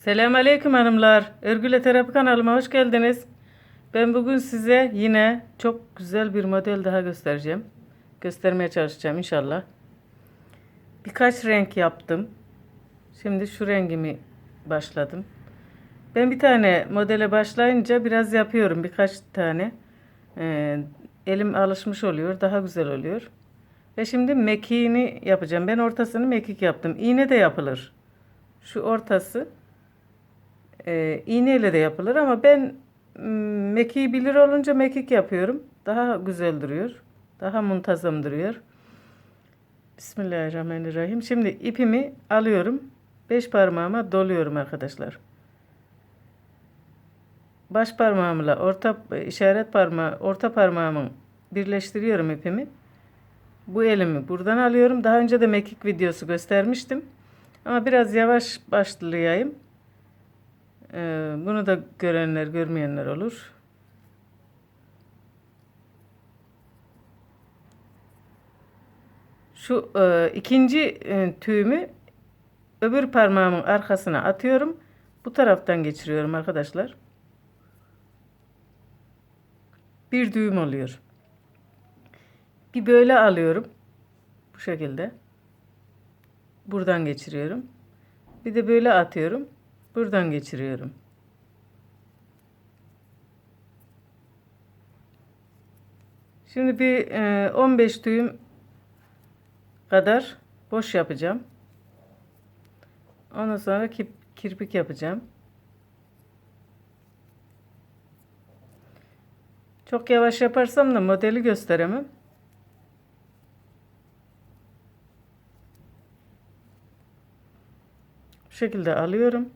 Selamünaleyküm hanımlar. Örgüle Terapi kanalıma hoş geldiniz. Ben bugün size yine çok güzel bir model daha göstereceğim. Göstermeye çalışacağım inşallah. Birkaç renk yaptım. Şimdi şu rengimi başladım. Ben bir tane modele başlayınca biraz yapıyorum birkaç tane. Ee, elim alışmış oluyor, daha güzel oluyor. Ve şimdi mekiğini yapacağım. Ben ortasını mekik yaptım. İğne de yapılır. Şu ortası e, iğneyle de yapılır ama ben mm, mekiği bilir olunca mekik yapıyorum. Daha güzel duruyor. Daha muntazam duruyor. Bismillahirrahmanirrahim. Şimdi ipimi alıyorum. Beş parmağıma doluyorum arkadaşlar. Baş parmağımla orta işaret parmağı orta parmağımı birleştiriyorum ipimi. Bu elimi buradan alıyorum. Daha önce de mekik videosu göstermiştim. Ama biraz yavaş başlayayım. Ee, bunu da görenler görmeyenler olur. Şu e, ikinci e, tüyümü öbür parmağımın arkasına atıyorum. Bu taraftan geçiriyorum arkadaşlar. Bir düğüm oluyor. Bir böyle alıyorum. Bu şekilde. Buradan geçiriyorum. Bir de böyle atıyorum. Buradan geçiriyorum. Şimdi bir e, 15 düğüm kadar boş yapacağım. Ondan sonra kirpik yapacağım. Çok yavaş yaparsam da modeli gösteremem. Bu şekilde alıyorum.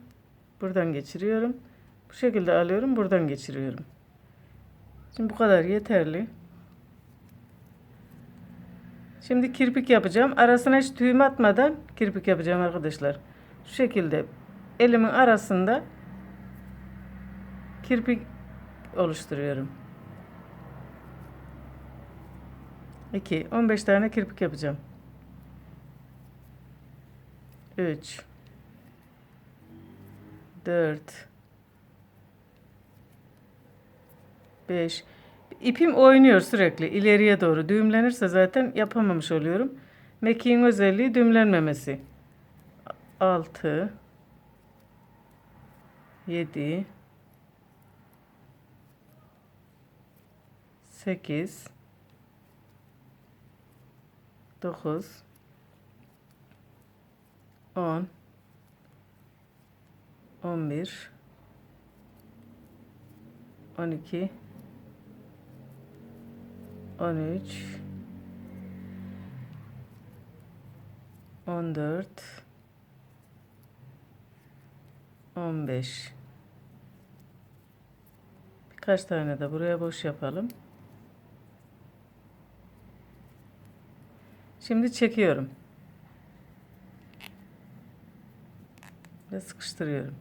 Buradan geçiriyorum. Bu şekilde alıyorum. Buradan geçiriyorum. Şimdi bu kadar yeterli. Şimdi kirpik yapacağım. Arasına hiç düğüm atmadan kirpik yapacağım arkadaşlar. Şu şekilde elimin arasında kirpik oluşturuyorum. 2 15 tane kirpik yapacağım. 3 4 5 İpim oynuyor sürekli. İleriye doğru. Düğümlenirse zaten yapamamış oluyorum. Mekiğin özelliği düğümlenmemesi. 6 7 8 9 10 11 12 13 14 15 Birkaç tane de buraya boş yapalım. Şimdi çekiyorum. Ve sıkıştırıyorum.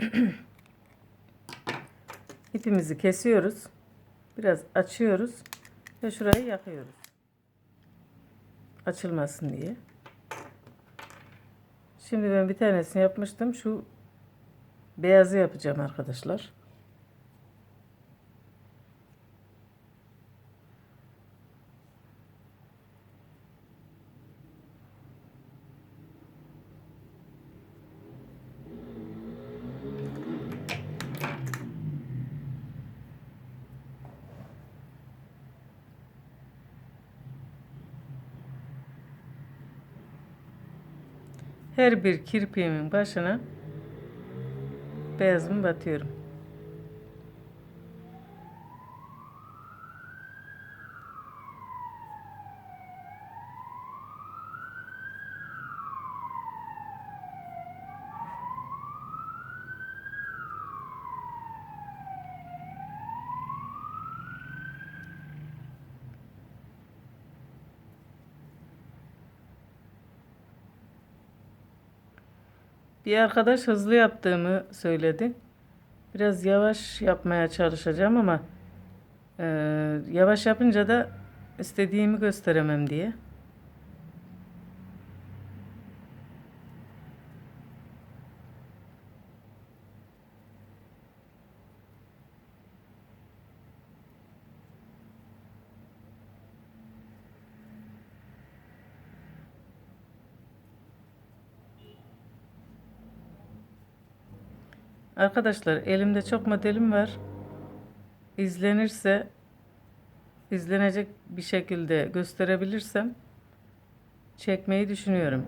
İpimizi kesiyoruz. Biraz açıyoruz ve şurayı yakıyoruz. Açılmasın diye. Şimdi ben bir tanesini yapmıştım. Şu beyazı yapacağım arkadaşlar. Her bir kirpiğimin başına beyazımı batıyorum. Bir arkadaş hızlı yaptığımı söyledi. Biraz yavaş yapmaya çalışacağım ama e, yavaş yapınca da istediğimi gösteremem diye. Arkadaşlar elimde çok modelim var. İzlenirse izlenecek bir şekilde gösterebilirsem çekmeyi düşünüyorum.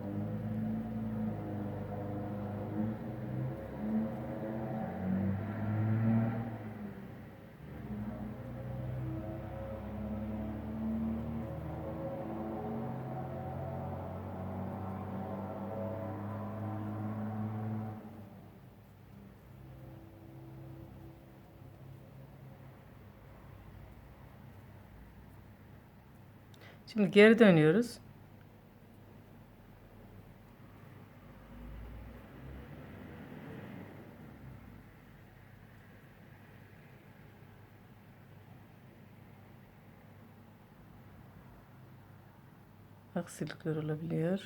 Şimdi geri dönüyoruz. Aksilikler olabiliyor.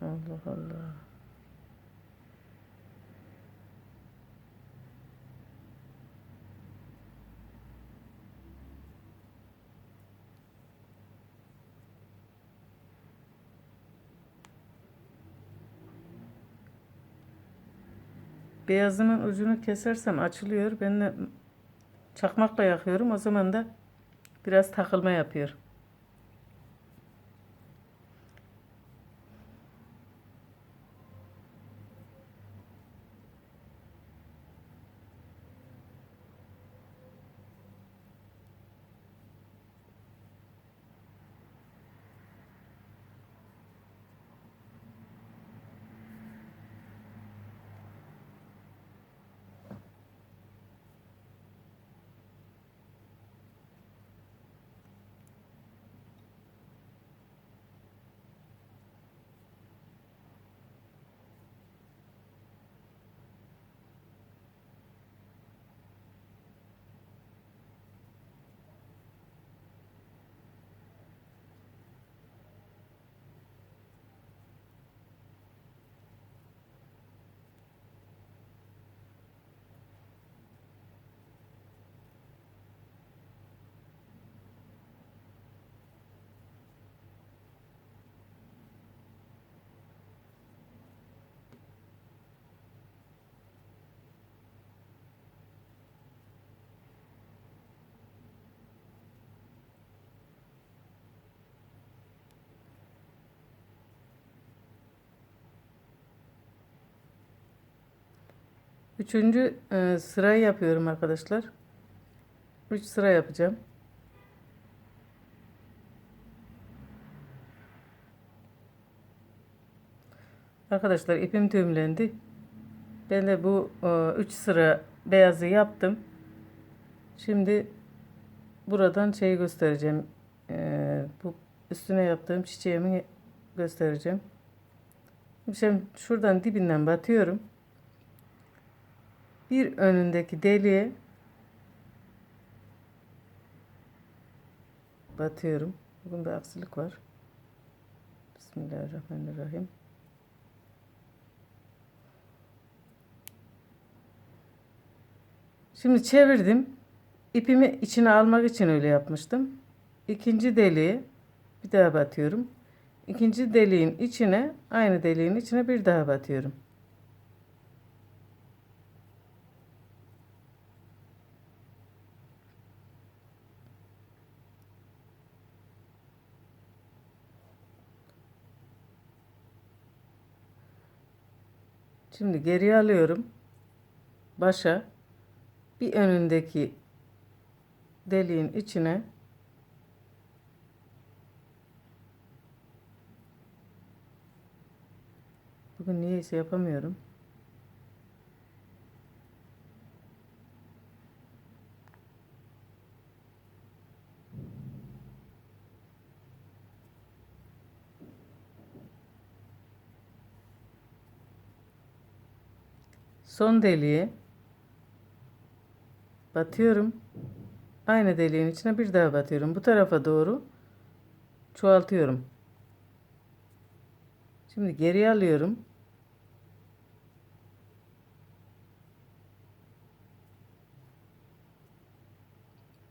Allah Allah. Beyazımın ucunu kesersem açılıyor. Ben de çakmakla yakıyorum. O zaman da biraz takılma yapıyor. Üçüncü e, sırayı yapıyorum arkadaşlar. Üç sıra yapacağım. Arkadaşlar ipim düğümlendi. Ben de bu e, üç sıra beyazı yaptım. Şimdi buradan şeyi göstereceğim. E, bu üstüne yaptığım çiçeğimi göstereceğim. Şimdi şuradan dibinden batıyorum bir önündeki deliğe batıyorum. Bugün bir aksilik var. Bismillahirrahmanirrahim. Şimdi çevirdim. İpimi içine almak için öyle yapmıştım. İkinci deliğe bir daha batıyorum. İkinci deliğin içine aynı deliğin içine bir daha batıyorum. Şimdi geriye alıyorum. Başa bir önündeki deliğin içine Bugün niyeyse yapamıyorum. Son deliğe batıyorum. Aynı deliğin içine bir daha batıyorum. Bu tarafa doğru çoğaltıyorum. Şimdi geriye alıyorum.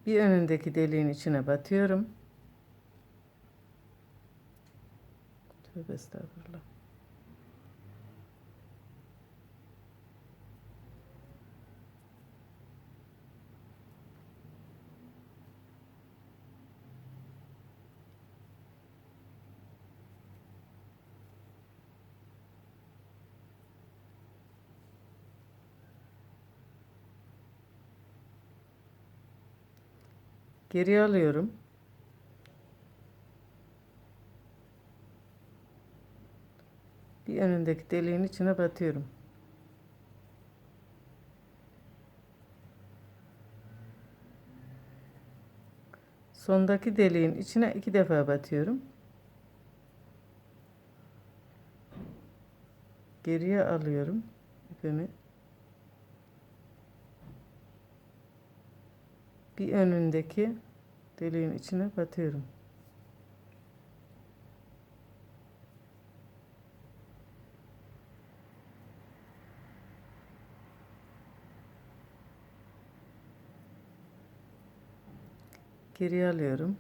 Bir önündeki deliğin içine batıyorum. Tövbe estağfurullah. Geriye alıyorum. Bir önündeki deliğin içine batıyorum. Sondaki deliğin içine iki defa batıyorum. Geriye alıyorum ipimi. Bir önündeki deliğin içine batıyorum. Geriye alıyorum.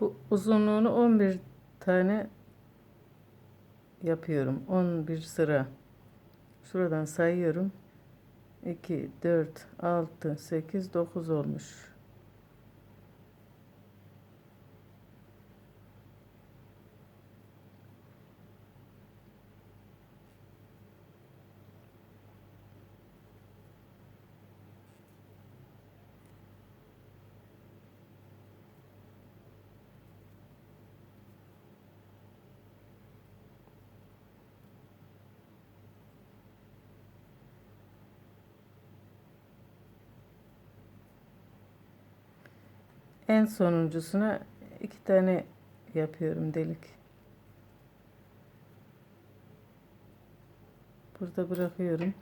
Bu uzunluğunu 11 tane yapıyorum. 11 sıra. Şuradan sayıyorum. 2, 4, 6, 8, 9 olmuş. En sonuncusuna iki tane yapıyorum delik. Burada bırakıyorum.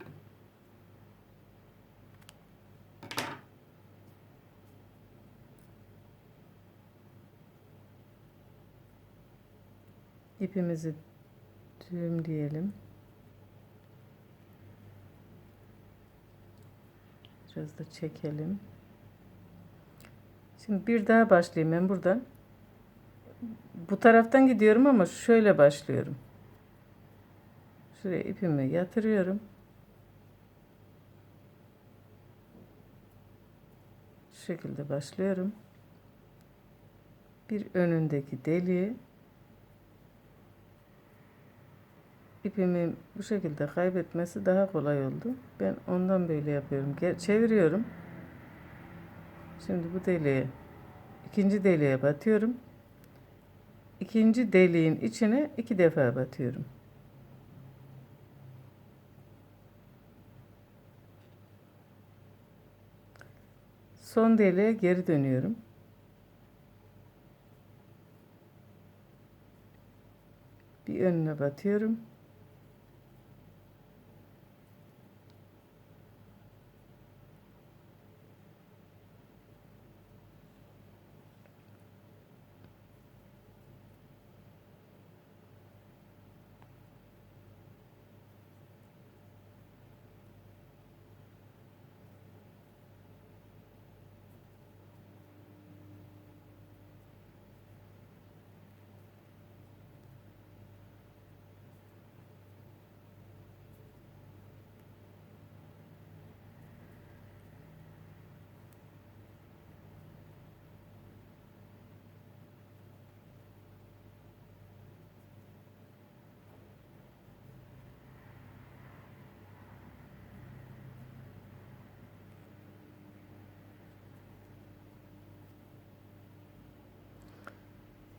İpimizi düğümleyelim. Biraz da çekelim. Şimdi bir daha başlayayım ben buradan. Bu taraftan gidiyorum ama şöyle başlıyorum. Şuraya ipimi yatırıyorum. Şu şekilde başlıyorum. Bir önündeki deliği ipimi bu şekilde kaybetmesi daha kolay oldu. Ben ondan böyle yapıyorum. Çeviriyorum. Şimdi bu deliğe ikinci deliğe batıyorum. İkinci deliğin içine iki defa batıyorum. Son deliğe geri dönüyorum. Bir önüne batıyorum.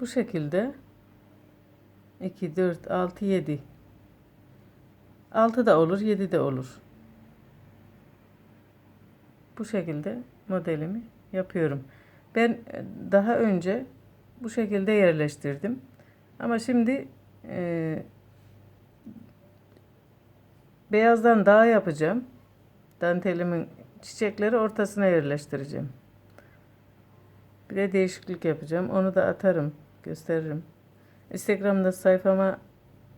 Bu şekilde 2, 4, 6, 7 6 da olur, 7 de olur. Bu şekilde modelimi yapıyorum. Ben e, daha önce bu şekilde yerleştirdim. Ama şimdi e, beyazdan daha yapacağım. Dantelimin çiçekleri ortasına yerleştireceğim. Bir de değişiklik yapacağım. Onu da atarım, gösteririm. Instagram'da sayfama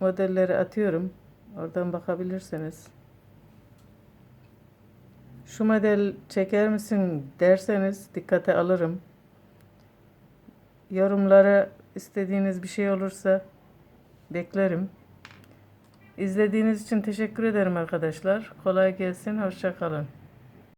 modelleri atıyorum. Oradan bakabilirsiniz. Şu model çeker misin derseniz dikkate alırım. Yorumlara istediğiniz bir şey olursa beklerim. İzlediğiniz için teşekkür ederim arkadaşlar. Kolay gelsin, hoşça kalın.